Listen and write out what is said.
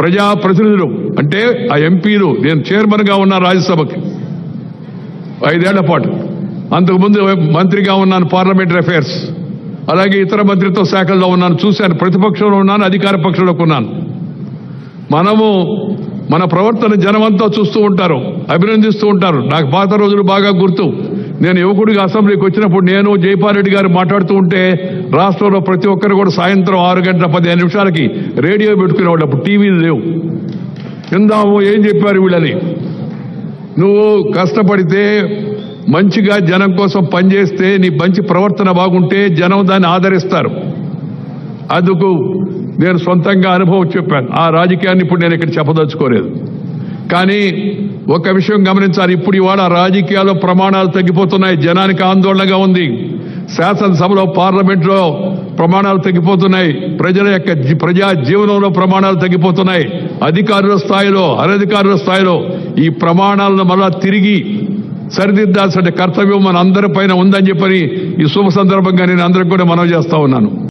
ప్రజాప్రతినిధులు అంటే ఆ ఎంపీలు నేను చైర్మన్గా ఉన్నా రాజ్యసభకి ఐదేళ్ళ పాటు. అంతకుముందు మంత్రిగా ఉన్నాను పార్లమెంటరీ అఫైర్స్. అలాగే ఇతర మంత్రిత్వ శాఖల్లో ఉన్నాను చూశాను ప్రతిపక్షంలో ఉన్నాను అధికార పక్షంలోకి ఉన్నాను. మనము మన ప్రవర్తన జనమంతా చూస్తూ ఉంటారు అభినందిస్తూ ఉంటారు. నాకు పాత రోజులు బాగా గుర్తు. నేను యువకుడిగా అసెంబ్లీకి వచ్చినప్పుడు నేను జైపారెడ్డి గారు మాట్లాడుతూ ఉంటే రాష్ట్రంలో ప్రతి ఒక్కరు కూడా సాయంత్రం ఆరు గంటల పదిహేను నిమిషాలకి రేడియో పెట్టుకునేవాళ్ళు. అప్పుడు టీవీలు లేవు. విందాము ఏం చెప్పారు వీళ్ళని? నువ్వు కష్టపడితే మంచిగా జనం కోసం పనిచేస్తే నీ మంచి ప్రవర్తన బాగుంటే జనం దాన్ని ఆదరిస్తారు. అందుకు నేను సొంతంగా అనుభవం చెప్పాను. ఆ రాజకీయాన్ని ఇప్పుడు నేను ఇక్కడ చెప్పదలుచుకోలేదు. కానీ ఒక విషయం గమనించాలి. ఇప్పుడు ఇవాళ రాజకీయాల్లో ప్రమాణాలు తగ్గిపోతున్నాయి. జనానికి ఆందోళనగా ఉంది. శాసనసభలో పార్లమెంట్లో ప్రమాణాలు తగ్గిపోతున్నాయి. ప్రజల యొక్క జీ- ప్రజా జీవనంలో ప్రమాణాలు తగ్గిపోతున్నాయి. అధికారుల స్థాయిలో అనధికారుల స్థాయిలో ఈ ప్రమాణాలను మళ్ళా తిరిగి సరిదిద్దాల్సిన కర్తవ్యం మన అందరి పైన ఉందని చెప్పని ఈ శుభ సందర్భంగా నేను అందరికి కూడా మనవి చేస్తా ఉన్నాను.